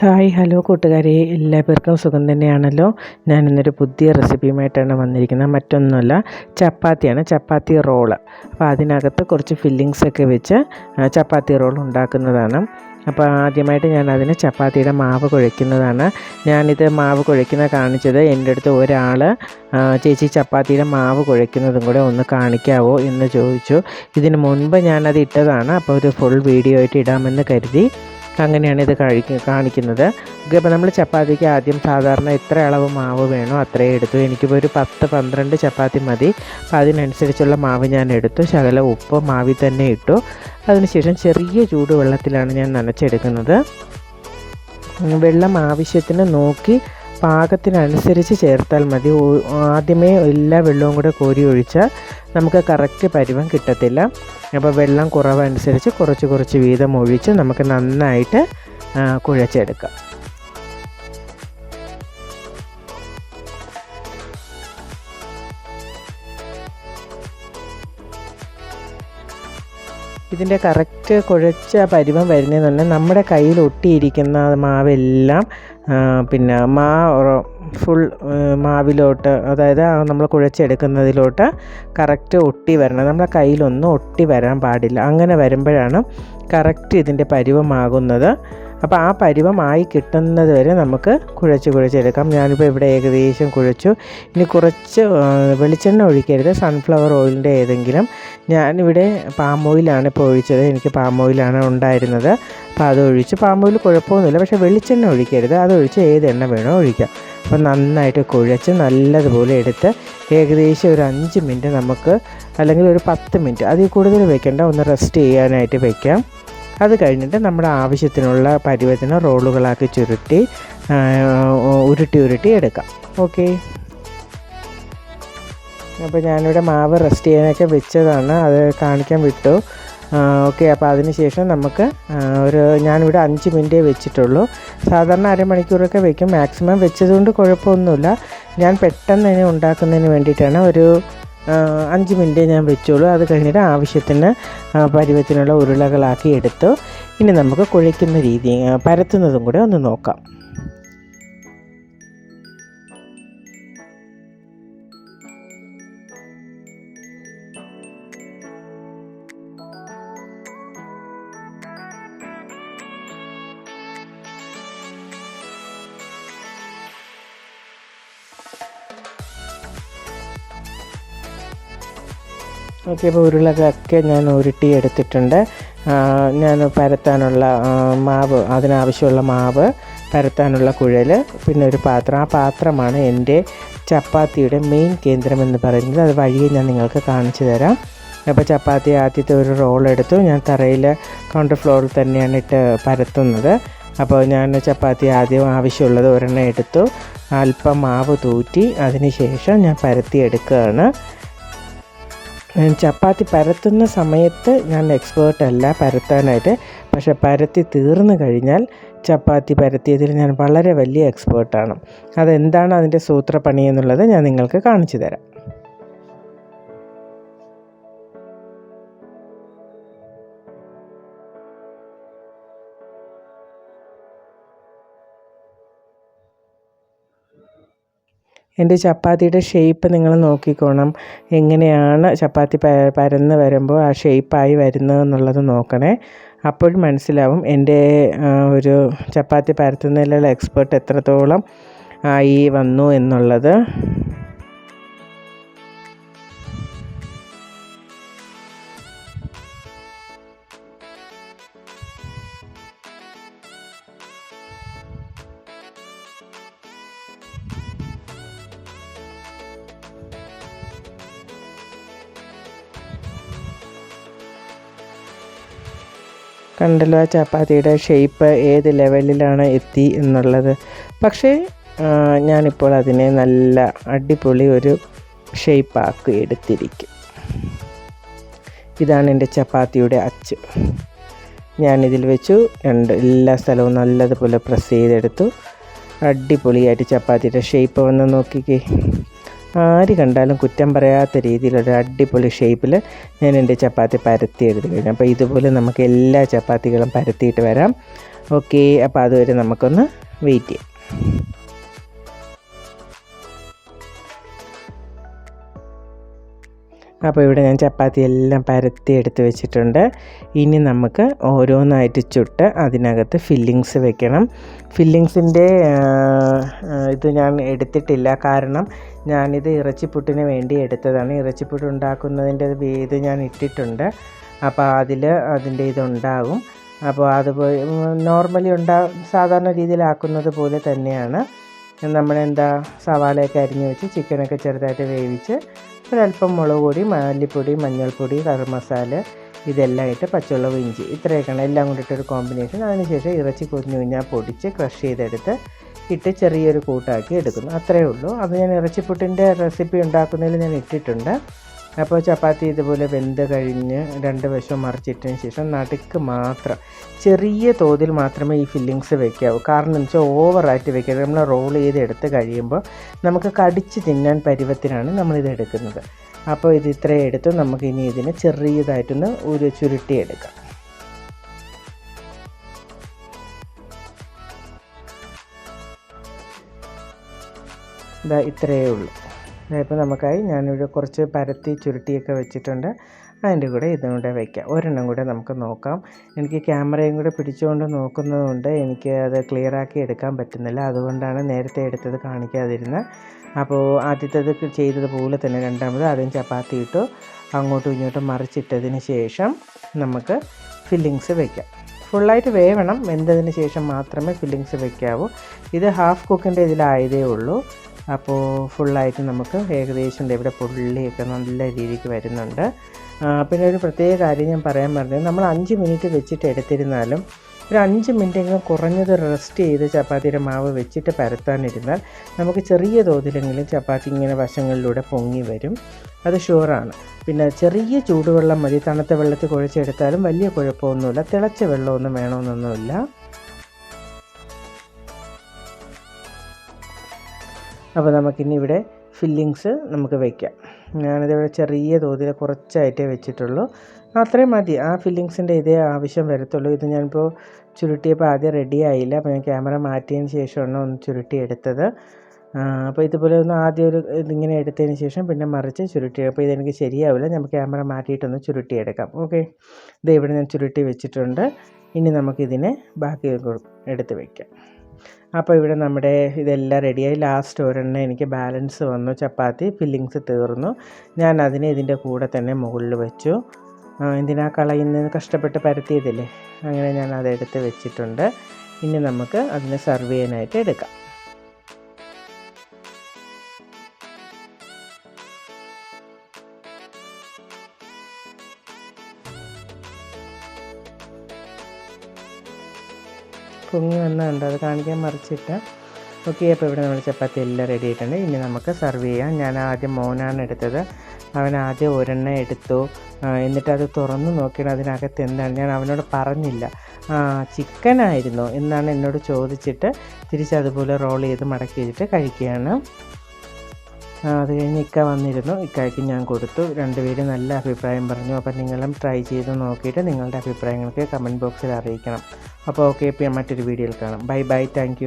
Hi hello കൂട്ടുകാരെ. എല്ലാവർക്കും സുഖം തന്നെയാണല്ലോ. ഞാനിന്നൊരു പുതിയ റെസിപ്പിയുമായിട്ടാണ് വന്നിരിക്കുന്നത്. മറ്റൊന്നുമല്ല ചപ്പാത്തിയാണ്. ചപ്പാത്തി റോൾ. അപ്പോൾ അതിനകത്ത് കുറച്ച് ഫില്ലിങ്സ് ഒക്കെ വെച്ച് ചപ്പാത്തി റോൾ ഉണ്ടാക്കുന്നതാണ്. അപ്പോൾ ആദ്യമായിട്ട് ഞാൻ അതിന് ചപ്പാത്തിയുടെ മാവ് കുഴയ്ക്കുന്നതാണ്. ഞാനിത് മാവ് കുഴയ്ക്കുന്ന കാണിച്ചത് എന്റെ അടുത്ത് ഒരാൾ ചേച്ചി ചപ്പാത്തിയുടെ മാവ് കുഴയ്ക്കുന്നതും കൂടെ ഒന്ന് കാണിക്കാവോ എന്ന് ചോദിച്ചു. ഇതിന് മുൻപ് ഞാനത് ഇട്ടതാണ്. അപ്പോൾ ഒരു ഫുൾ വീഡിയോ ആയിട്ട് ഇടാമെന്ന് കരുതി. അങ്ങനെയാണ് ഇത് കഴിക്ക കാണിക്കുന്നത്. അപ്പോൾ നമ്മൾ ചപ്പാത്തിക്ക് ആദ്യം സാധാരണ എത്ര അളവ് മാവ് വേണോ അത്രയും എടുത്തു. എനിക്കിപ്പോൾ ഒരു പത്ത് പന്ത്രണ്ട് ചപ്പാത്തി മതി. അപ്പോൾ അതിനനുസരിച്ചുള്ള മാവ് ഞാൻ എടുത്തു. ശകല ഉപ്പ് മാവിൽ തന്നെ ഇട്ടു. അതിനുശേഷം ചെറിയ ചൂടുവെള്ളത്തിലാണ് ഞാൻ നനച്ചെടുക്കുന്നത്. വെള്ളം ആവശ്യത്തിന് നോക്കി പാകത്തിനനുസരിച്ച് ചേർത്താൽ മതി. ആദ്യമേ എല്ലാ വെള്ളവും കൂടെ കോരി ഒഴിച്ചാൽ നമുക്ക് കറക്റ്റ് പരിവം കിട്ടത്തില്ല. അപ്പോൾ വെള്ളം കുറവനുസരിച്ച് കുറച്ച് കുറച്ച് വീതം ഒഴിച്ച് നമുക്ക് നന്നായിട്ട് കുഴച്ചെടുക്കാം. ഇതിന്റെ കറക്റ്റ് കുഴച്ച പരുവം വരുന്നതെന്ന് പറഞ്ഞാൽ നമ്മുടെ കയ്യിൽ ഒട്ടിയിരിക്കുന്ന മാവെല്ലാം പിന്നെ മാ ഫുൾ മാവിലോട്ട് അതായത് നമ്മൾ കുഴച്ചെടുക്കുന്നതിലോട്ട് കറക്റ്റ് ഒട്ടി വരണം. നമ്മുടെ കയ്യിലൊന്നും ഒട്ടി വരാൻ പാടില്ല. അങ്ങനെ വരുമ്പോഴാണ് കറക്റ്റ് ഇതിന്റെ പരുവമാകുന്നത്. അപ്പോൾ ആ പരുവമായി കിട്ടുന്നത് വരെ നമുക്ക് കുഴച്ച് കുഴച്ചെടുക്കാം ഞാനിപ്പോൾ ഇവിടെ ഏകദേശം കുഴച്ചു. ഇനി കുറച്ച് വെളിച്ചെണ്ണ ഒഴിക്കരുത്. സൺഫ്ലവർ ഓയിലിന്റെ ഏതെങ്കിലും. ഞാനിവിടെ പാം ഓയിലാണ് ഇപ്പോൾ ഒഴിച്ചത്. എനിക്ക് പാം ഓയിലാണ് ഉണ്ടായിരുന്നത്. അപ്പോൾ അത് ഒഴിച്ച് പാം ഓയിൽ കുഴപ്പമൊന്നുമില്ല. പക്ഷേ വെളിച്ചെണ്ണ ഒഴിക്കരുത്. അത് ഒഴിച്ച് ഏത് എണ്ണ വേണോ ഒഴിക്കാം. അപ്പോൾ നന്നായിട്ട് കുഴച്ച് നല്ലതുപോലെ എടുത്ത് ഏകദേശം ഒരു അഞ്ച് മിനിറ്റ് നമുക്ക് അല്ലെങ്കിൽ ഒരു പത്ത് മിനിറ്റ് അതിൽ കൂടുതൽ വെക്കേണ്ട. ഒന്ന് റെസ്റ്റ് ചെയ്യാനായിട്ട് വെക്കാം. അത് കഴിഞ്ഞിട്ട് നമ്മുടെ ആവശ്യത്തിനുള്ള പരുവത്തിന് റോളുകളാക്കി ചുരുട്ടി ഉരുട്ടി ഉരുട്ടി എടുക്കാം. ഓക്കെ? അപ്പോൾ ഞാനിവിടെ മാവ് റെസ്റ്റ് ചെയ്യാനൊക്കെ വെച്ചതാണ്. അത് കാണിക്കാൻ വിട്ടു. ഓക്കെ അപ്പോൾ അതിന് ശേഷം നമുക്ക് ഒരു ഞാനിവിടെ അഞ്ച് മിനിറ്റേ വെച്ചിട്ടുള്ളൂ. സാധാരണ അരമണിക്കൂറൊക്കെ വെക്കും. മാക്സിമം വെച്ചതുകൊണ്ട് കുഴപ്പമൊന്നുമില്ല. ഞാൻ പെട്ടെന്ന് തന്നെ ഉണ്ടാക്കുന്നതിന് വേണ്ടിയിട്ടാണ് ഒരു അഞ്ച് മിനിറ്റ് ഞാൻ വെച്ചോളൂ. അത് കഴിഞ്ഞിട്ട് ആവശ്യത്തിന് പരുവത്തിനുള്ള ഉരുളകളാക്കി എടുത്തു. ഇനി നമുക്ക് കുഴയ്ക്കുന്ന രീതി പരത്തുന്നതും കൂടെ ഒന്ന് നോക്കാം. ഓക്കെ അപ്പോൾ ഉരുളകളൊക്കെ ഞാൻ ഉരുട്ടി എടുത്തിട്ടുണ്ട്. ഞാൻ പരത്താനുള്ള മാവ് അതിനാവശ്യമുള്ള മാവ് പരത്താനുള്ള കുഴൽ പിന്നെ ഒരു പാത്രം. ആ പാത്രമാണ് എന്റെ ചപ്പാത്തിയുടെ മെയിൻ കേന്ദ്രം എന്ന് പറയുന്നത്. അത് വഴിയെ ഞാൻ നിങ്ങൾക്ക് കാണിച്ചു തരാം. അപ്പോൾ ചപ്പാത്തി ആദ്യത്തെ ഒരു റോൾ എടുത്തു. ഞാൻ തറയിൽ കൗണ്ടർ ഫ്ലോറിൽ തന്നെയാണ് ഇട്ട് പരത്തുന്നത്. അപ്പോൾ ഞാൻ ചപ്പാത്തി ആദ്യം ആവശ്യമുള്ളത് ഒരെണ്ണം എടുത്തു. അല്പം മാവ് തൂറ്റി അതിന് ശേഷം ഞാൻ പരത്തി എടുക്കുകയാണ്. ചപ്പാത്തി പരത്തുന്ന സമയത്ത് ഞാൻ എക്സ്പേർട്ട് അല്ല പരത്താനായിട്ട്. പക്ഷെ പരത്തി തീർന്നു കഴിഞ്ഞാൽ ചപ്പാത്തി പരത്തിയതിൽ ഞാൻ വളരെ വലിയ എക്സ്പേർട്ടാണ് അതെന്താണ് അതിന്റെ സൂത്രപ്പണി എന്നുള്ളത് ഞാൻ നിങ്ങൾക്ക് കാണിച്ചു തരാം. എന്റെ ചപ്പാത്തിയുടെ ഷേപ്പ് നിങ്ങൾ നോക്കിക്കോണം. എങ്ങനെയാണ് ചപ്പാത്തി പരന്ന് വരുമ്പോൾ ആ ഷേപ്പായി വരുന്നതെന്നുള്ളത് നോക്കണേ. അപ്പോഴും മനസ്സിലാവും എന്റെ ഒരു ചപ്പാത്തി പരത്തുന്നതിലുള്ള എക്സ്പേർട്ട് എത്രത്തോളം ആയി വന്നു എന്നുള്ളത്. കണ്ടല്ലോ ആ ചപ്പാത്തിയുടെ ഷേപ്പ് ഏത് ലെവലിലാണ് എത്തി എന്നുള്ളത്. പക്ഷേ ഞാനിപ്പോൾ അതിനെ നല്ല അടിപൊളി ഒരു ഷേപ്പാക്കി എടുത്തിരിക്കും. ഇതാണ് എന്റെ ചപ്പാത്തിയുടെ അച്ച്. ഞാനിതിൽ വെച്ചു രണ്ട് എല്ലാ സ്ഥലവും നല്ലതുപോലെ പ്രസ് ചെയ്തെടുത്തു. അടിപൊളിയായിട്ട് ചപ്പാത്തിയുടെ ഷേപ്പ് വന്ന് നോക്കിക്കേ. ആര് കണ്ടാലും കുറ്റം പറയാത്ത രീതിയിലൊരു അടിപൊളി ഷേപ്പിൽ ഞാൻ എന്റെ ചപ്പാത്തി പരത്തി എടുത്ത് കഴിഞ്ഞു. അപ്പോൾ ഇതുപോലെ നമുക്ക് എല്ലാ ചപ്പാത്തികളും പരത്തിയിട്ട് വരാം. ഓക്കെ അപ്പോൾ അതുവരെ നമുക്കൊന്ന് വെയിറ്റ് ചെയ്യാം. അപ്പോൾ ഇവിടെ ഞാൻ ചപ്പാത്തി എല്ലാം പരത്തി എടുത്ത് വെച്ചിട്ടുണ്ട്. ഇനി നമുക്ക് ഓരോന്നായിട്ട് ചുട്ട് അതിനകത്ത് ഫില്ലിങ്സ് വെക്കണം. ഫില്ലിങ്സിന്റെ ഇത് ഞാൻ എടുത്തിട്ടില്ല. കാരണം ഞാനിത് ഇറച്ചിപ്പുട്ടിന് വേണ്ടി എടുത്തതാണ്. ഇറച്ചിപ്പുട്ട് ഉണ്ടാക്കുന്നതിന്റെ ഇത് ഞാൻ ഇട്ടിട്ടുണ്ട്. അപ്പോൾ അതിൽ അതിന്റെ ഇതുണ്ടാകും. അപ്പോൾ അതുപോലെ നോർമലി ഉണ്ടാ സാധാരണ രീതിയിലാക്കുന്നത് പോലെ തന്നെയാണ്. നമ്മളെന്താ സവാളയൊക്കെ അരിഞ്ഞ് വെച്ച് ചിക്കനൊക്കെ ചെറുതായിട്ട് വേവിച്ച് ഒരല്പം മുളക് പൊടി മല്ലിപ്പൊടി മഞ്ഞൾപ്പൊടി കറി മസാല ഇതെല്ലാം ഇട്ട് പച്ചമുളക് ഇഞ്ചി ഇത്രയൊക്കെയാണ് എല്ലാം കൊണ്ടിട്ടൊരു കോമ്പിനേഷൻ. അതിനുശേഷം ഇറച്ചി കുഞ്ഞു കുഞ്ഞാൽ പൊടിച്ച് ക്രഷ് ചെയ്തെടുത്ത് ഇട്ട് ചെറിയൊരു കൂട്ടാക്കി എടുക്കുന്നു. അത്രയേ ഉള്ളൂ. അത് ഞാൻ ഇറച്ചിപ്പുട്ടിന്റെ റെസിപ്പി ഉണ്ടാക്കുന്നതിൽ ഞാൻ ഇട്ടിട്ടുണ്ട്. അപ്പോൾ ചപ്പാത്തി ഇതുപോലെ വെന്ത് കഴിഞ്ഞ് രണ്ട് വശം മറിച്ചിട്ടതിന് ശേഷം നടുക്ക് മാത്രം ചെറിയ തോതിൽ മാത്രമേ ഈ ഫില്ലിങ്സ് വെക്കാവൂ. കാരണം എന്ന് വെച്ചാൽ ഓവറായിട്ട് വെക്കരുത്. നമ്മൾ റോൾ ചെയ്ത് എടുത്ത് കഴിയുമ്പോൾ നമുക്ക് കടിച്ച് തിന്നാൻ പരുവത്തിനാണ് നമ്മളിത് എടുക്കുന്നത്. അപ്പോൾ ഇത് ഇത്രയും എടുത്ത്. നമുക്ക് ഇനി ഇതിനെ ചെറിയതായിട്ടൊന്ന് ഒരു ചുരുട്ടി എടുക്കാം. ഇതാ ഇത്രയേ ഉള്ളൂ. ഇപ്പോൾ നമുക്കായി ഞാനിവിടെ കുറച്ച് പരത്തി ചുരുട്ടിയൊക്കെ വെച്ചിട്ടുണ്ട്. അതിന്റെ കൂടെ ഇതും കൂടെ വയ്ക്കാം ഒരെണ്ണം കൂടെ നമുക്ക് നോക്കാം. എനിക്ക് ക്യാമറയും കൂടെ പിടിച്ചുകൊണ്ട് നോക്കുന്നതുകൊണ്ട് എനിക്ക് അത് ക്ലിയറാക്കി എടുക്കാൻ പറ്റുന്നില്ല. അതുകൊണ്ടാണ് നേരത്തെ എടുത്തത് കാണിക്കാതിരുന്നത്. അപ്പോൾ ആദ്യത്തേത് ചെയ്തതുപോലെ തന്നെ രണ്ടാമത് ആദ്യം ചപ്പാത്തി ഇട്ടു. അങ്ങോട്ടും ഇങ്ങോട്ടും മറിച്ചിട്ടതിന് ശേഷം നമുക്ക് ഫില്ലിങ്സ് വയ്ക്കാം ഫുള്ളായിട്ട് വേവണം. വെന്തതിന് ശേഷം മാത്രമേ ഫില്ലിങ്സ് വയ്ക്കാവൂ ഇത് ഹാഫ് കുക്കിന്റെ ഇതിലായതേ ഉള്ളൂ. അപ്പോൾ ഫുള്ളായിട്ട് നമുക്ക് ഏകദേശം ഇവിടെ പുള്ളിയൊക്കെ നല്ല രീതിക്ക് വരുന്നുണ്ട്. പിന്നെ ഒരു പ്രത്യേക കാര്യം ഞാൻ പറയാൻ പറഞ്ഞത് നമ്മൾ അഞ്ച് മിനിറ്റ് വെച്ചിട്ട് എടുത്തിരുന്നാലും ഒരു അഞ്ച് മിനിറ്റെങ്കിലും കുറഞ്ഞത് റെസ്റ്റ് ചെയ്ത് ചപ്പാത്തിയുടെ മാവ് വെച്ചിട്ട് പരത്താനിരുന്നാൽ നമുക്ക് ചെറിയ തോതിലെങ്കിലും ചപ്പാത്തി ഇങ്ങനെ വശങ്ങളിലൂടെ പൊങ്ങി വരും. അത് ഷുവറാണ് പിന്നെ ചെറിയ ചൂടുവെള്ളം മതി തണുത്ത വെള്ളത്തിൽ കുഴച്ചെടുത്താലും വലിയ കുഴപ്പമൊന്നുമില്ല തിളച്ച വെള്ളമൊന്നും വേണമെന്നൊന്നുമില്ല. അപ്പോൾ നമുക്കിനി ഇവിടെ ഫില്ലിങ്സ് നമുക്ക് വയ്ക്കാം ഞാനിതിവിടെ ചെറിയ തോതിൽ കുറച്ചായിട്ടേ വെച്ചിട്ടുള്ളൂ. അത്രയും മതി. ആ ഫില്ലിങ്സിന്റെ ഇതേ ആവശ്യം വരത്തുള്ളൂ. ഇത് ഞാനിപ്പോൾ ചുരുട്ടിയപ്പോൾ ആദ്യം റെഡി ആയില്ല. അപ്പോൾ ഞാൻ ക്യാമറ മാറ്റിയതിന് ശേഷമാണ് ഒന്ന് ചുരുട്ടി എടുത്തത്. അപ്പോൾ ഇതുപോലെ ഒന്ന് ആദ്യം ഒരു ഇതിങ്ങനെ എടുത്തതിന് ശേഷം പിന്നെ മറിച്ച് ചുരുട്ടി. അപ്പോൾ ഇതെനിക്ക് ശരിയാവില്ല. നമുക്ക് ക്യാമറ മാറ്റിയിട്ടൊന്ന് ചുരുട്ടിയെടുക്കാം ഓക്കെ? ഇത് ഇവിടെ ഞാൻ ചുരുട്ടി വെച്ചിട്ടുണ്ട്. ഇനി നമുക്കിതിനെ ബാക്കി എടുത്ത് വയ്ക്കാം അപ്പോൾ ഇവിടെ നമ്മുടെ ഇതെല്ലാം റെഡിയായി ലാസ്റ്റ് ഒരെണ്ണം എനിക്ക് ബാലൻസ് വന്നു. ചപ്പാത്തി ഫില്ലിങ്സ് തീർന്നു. ഞാൻ അതിനെ ഇതിന്റെ കൂടെ തന്നെ മുകളിൽ വെച്ചു. എന്തിനാ കളയുന്നത് കഷ്ടപ്പെട്ട് പരത്തിയതില്ലേ? അങ്ങനെ ഞാൻ അതെടുത്ത് വെച്ചിട്ടുണ്ട്. ഇനി നമുക്ക് അതിനെ സെർവ് ചെയ്യാനായിട്ട് എടുക്കാം. പൊങ്ങി വന്നുണ്ട് അത് കാണിക്കാൻ മറിച്ചിട്ട്. ഓക്കെ അപ്പോൾ ഇവിടെ നമ്മൾ ചപ്പാത്തി എല്ലാം റെഡി ആയിട്ടുണ്ട്. ഇനി നമുക്ക് സെർവ് ചെയ്യാം. ഞാൻ ആദ്യം മോനാണ് എടുത്തത്. അവൻ ആദ്യം ഒരെണ്ണ എടുത്തു. എന്നിട്ട് അത് തുറന്നു നോക്കിയിട്ട് അതിനകത്ത് എന്താണ്. ഞാൻ അവനോട് പറഞ്ഞില്ല. ചിക്കനായിരുന്നു എന്നാണ് എന്നോട് ചോദിച്ചിട്ട് തിരിച്ചതുപോലെ റോൾ ചെയ്ത് മടക്കി വെച്ചിട്ട് കഴിക്കുകയാണ്. അത് കഴിഞ്ഞ് ഇക്ക വന്നിരുന്നു. ഇക്കായ്ക്ക് ഞാൻ കൊടുത്തു. രണ്ടുപേരും നല്ല അഭിപ്രായം പറഞ്ഞു. അപ്പോൾ നിങ്ങളും ട്രൈ ചെയ്ത് നോക്കിയിട്ട് നിങ്ങളുടെ അഭിപ്രായങ്ങൾക്ക് കമന്റ് ബോക്സിൽ അറിയിക്കണം. അപ്പോൾ ഓക്കെ മറ്റൊരു വീഡിയോയിൽ കാണാം. Bye bye thank